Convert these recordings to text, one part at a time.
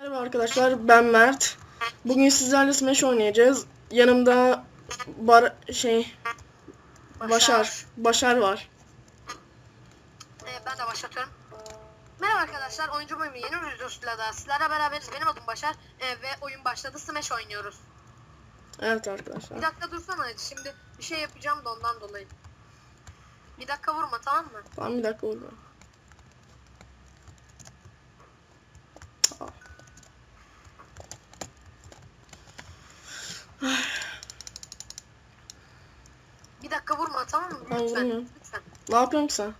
Merhaba arkadaşlar ben Mert. Bugün sizlerle Smash oynayacağız. Yanımda bar şey Başar Başar var. Ee, ben de başlatıyorum. Merhaba arkadaşlar, oyuncu bölümü yeni bir videosuyla da sizlerle beraberiz. Benim adım Başar ee, ve oyun başladı. Smash oynuyoruz. Evet arkadaşlar. Bir dakika dursana, şimdi bir şey yapacağım da ondan dolayı. Bir dakika vurma tamam mı? Tamam bir dakika oldu. Bir dakika vurma tamam mı? Ben vurmuyorum. Ne yapıyorsun ki sen?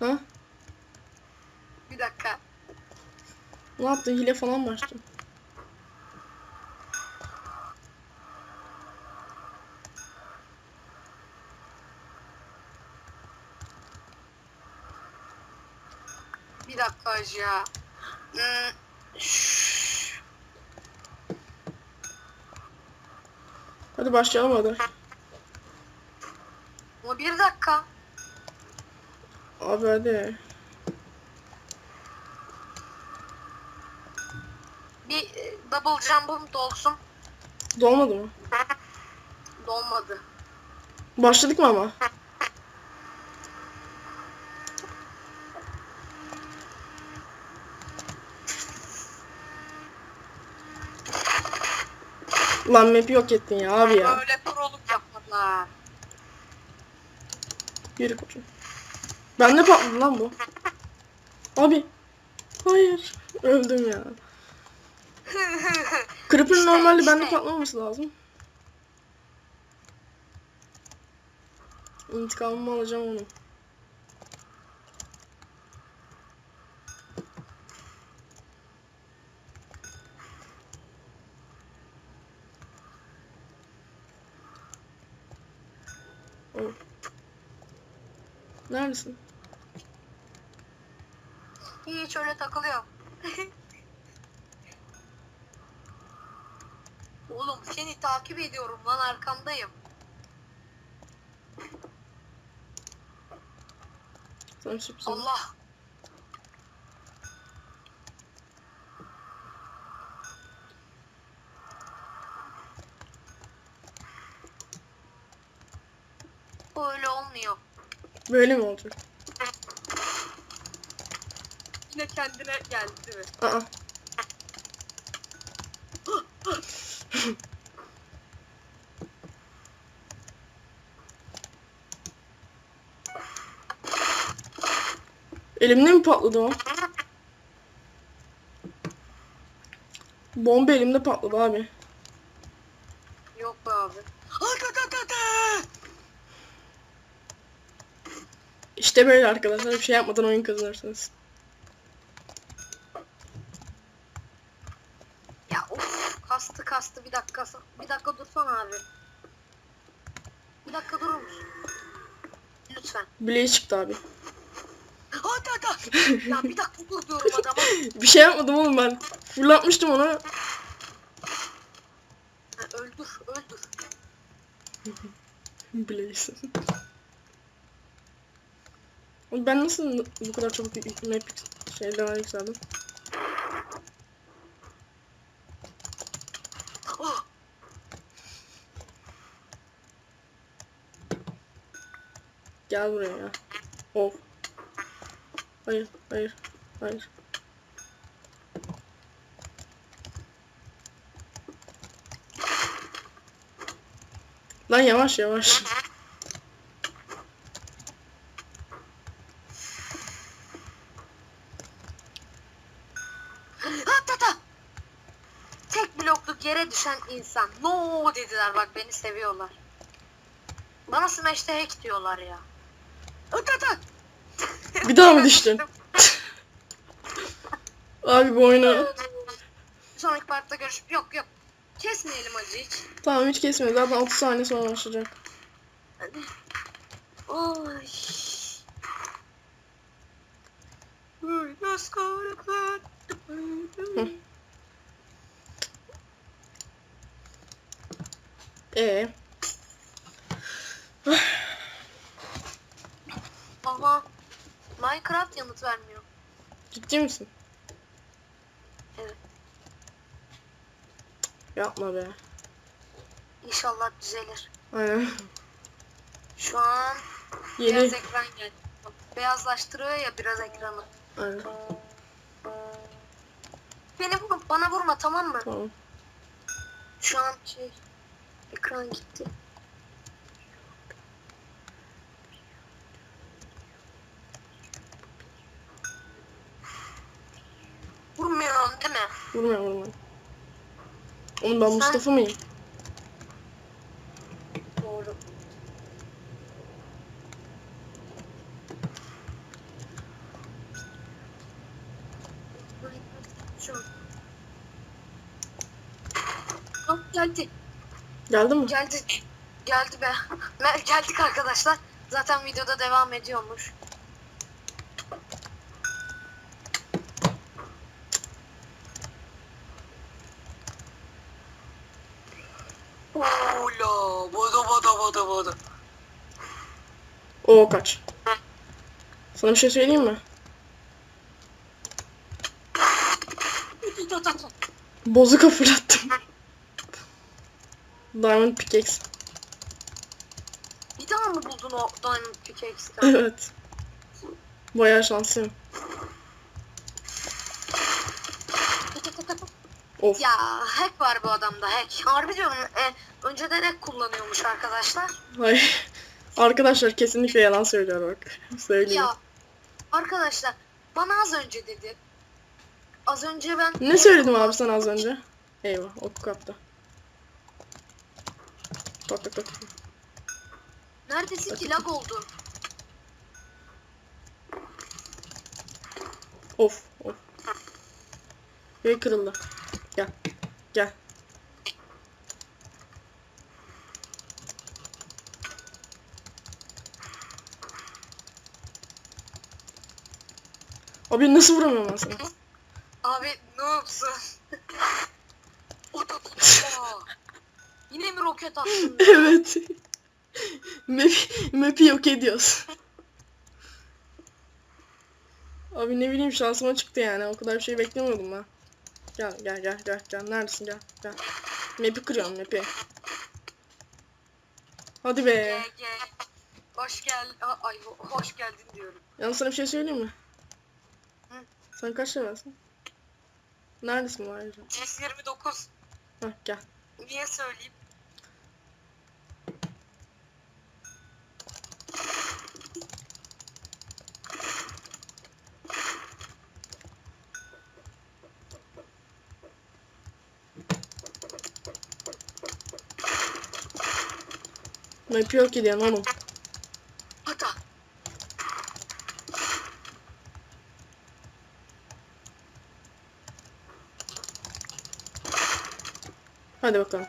Ha? Bir dakika. Ne yaptın? Hile falan mı açtın? Bir dakika ya. Hmm, Hadi başlayalım hadi. Ama bir dakika. Abi hadi. Bir e, double jump'ım dolsun. Dolmadı mı? Dolmadı. Başladık mı ama? Lan map'i yok ettin ya abi ya. Böyle proluk yapmadılar. Yürü koçum. Bende patladı lan bu. Abi. Hayır. Öldüm ya. Creeper'ın İşte, normalde işte. bende patlamaması lazım. İntikamımı alacağım onu. Oh. Neredesin? Hiç öyle takılıyor. Oğlum seni takip ediyorum lan arkandayım. Allah. Öyle olmuyor. Böyle mi olacak? Yine kendine geldi değil mi? Aa. Elimde mi patladı o? Bomba elimde patladı abi. Yok be abi. İşte böyle arkadaşlar bir şey yapmadan oyun kazanırsınız. Ya of kastı kastı bir dakika bir dakika dursana abi. Bir dakika durur musun? Lütfen. Bileği çıktı abi. Hadi hadi. ya bir dakika dur diyorum adama. Bir şey yapmadım oğlum ben. Fırlatmıştım onu. Ha, öldür öldür. Bileği. Ben nasıl bu kadar çabuk map şeyden yükseldim? Oh, Gel buraya ya. Of. Hayır, hayır, hayır. Lan yavaş yavaş. Yere düşen insan. No dediler bak beni seviyorlar. Bana Smash'te hack diyorlar ya. Hatta Bir daha mı düştün? Abi bu oyunu... Sonraki partta görüşüp yok yok. Kesmeyelim acı hiç. Tamam hiç kesmiyor. Zaten 30 saniye sonra başlayacak. Hadi. Oy. Let's go to bed. Ee, Aha. Minecraft yanı yanıt vermiyor. Ciddi misin? Evet. Yapma be. İnşallah düzelir. Aynen. Şu an beyaz Yeni. ekran geldi. Beyazlaştırıyor ya biraz ekranı. Aynen. Beni vurma, bana vurma tamam mı? Tamam. Şu an şey ekran gitti. Vurmuyorum değil mi? Vurma vurma. Oğlum ben Sen- Mustafa mıyım? Doğru. Şu an. Geldi. Mi? Geldi. Geldi be. Geldik arkadaşlar. Zaten videoda devam ediyormuş. Ola, bada bada bada bada. Oo kaç. Sana bir şey söyleyeyim mi? Bozuka fırlattım. Diamond pickaxe. Bir daha mı buldun o Diamond Pickaxe'den? Evet. Bayağı şanslıyım. Of. ya hack var bu adamda hack. Harbi diyorum e, önceden hack kullanıyormuş arkadaşlar. Hayır. Arkadaşlar kesinlikle yalan söylüyor bak. Söyleyeyim. Ya arkadaşlar bana az önce dedi. Az önce ben... Ne söyledim abi sana az önce? Eyvah ok kaptı. Tak tak tak. Neredesin ki lag oldu. Of of. Ve kırıldı. Gel. Gel. Abi nasıl vuramıyorum ben sana? Abi noobsun. O da Aa, Yine mi roket attın? evet. Map, map'i yok ediyoruz. Abi ne bileyim şansıma çıktı yani. O kadar bir şey beklemiyordum ben. Gel gel gel gel gel. Neredesin gel gel. Map'i kırıyorum map'i. Hadi be. Gel gel. Hoş gel. Ay ho- hoş geldin diyorum. Yalnız sana bir şey söyleyeyim mi? Hı. Sen kaç levelsin? Neredesin bu ayrıca? 129. Hah gel. Niye söyleyeyim? Map'i yok ediyorsun oğlum. Hata. Hadi bakalım.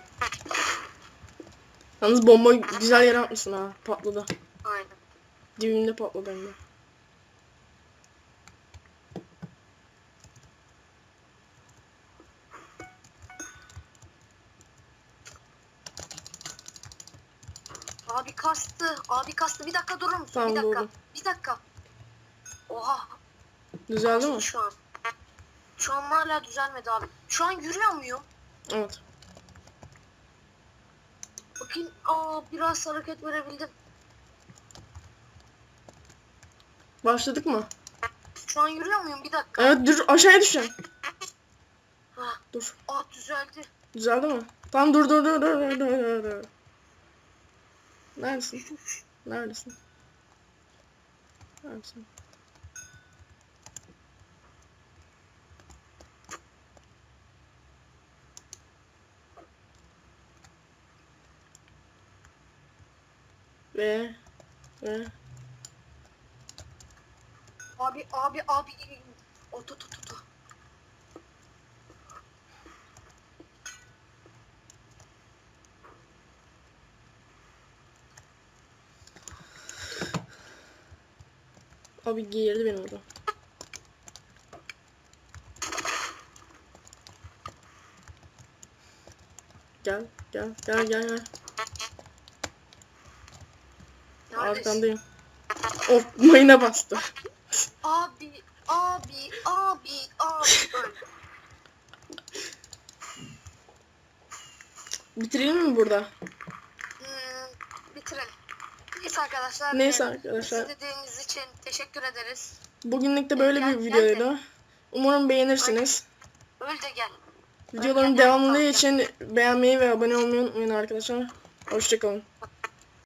Yalnız bomba güzel yere atmışsın ha. Patladı. Aynen. Dibimde patladı hem de. Abi kastı. Abi kastı. Bir dakika durur musun? Tamam, bir dakika. durdum. Bir dakika. Oha. Düzeldi mi? Şu an. Şu an hala düzelmedi abi. Şu an yürüyor muyum? Evet. Bakayım. Aa biraz hareket verebildim. Başladık mı? Şu an yürüyor muyum? Bir dakika. Evet dur aşağıya düşeceğim. Dur. Aa düzeldi. Düzeldi mi? Tamam dur dur dur dur dur dur. Neredesin? Neredesin? Neredesin? Ve ve Abi abi abi. Oto to to abi geğirdi beni orada. Gel gel gel gel gel. Arkandayım. Of mayına bastı. Abi, abi, abi, abi. Bitirelim mi burada? Hmm, bitirelim. Neyse arkadaşlar. Neyse e, arkadaşlar. İzlediğiniz için teşekkür ederiz. Bugünlük de böyle Gel- bir videoydu. Umarım beğenirsiniz. Öl de gel. Videoların devamlılığı için beğenmeyi ve abone olmayı unutmayın arkadaşlar. Hoşçakalın.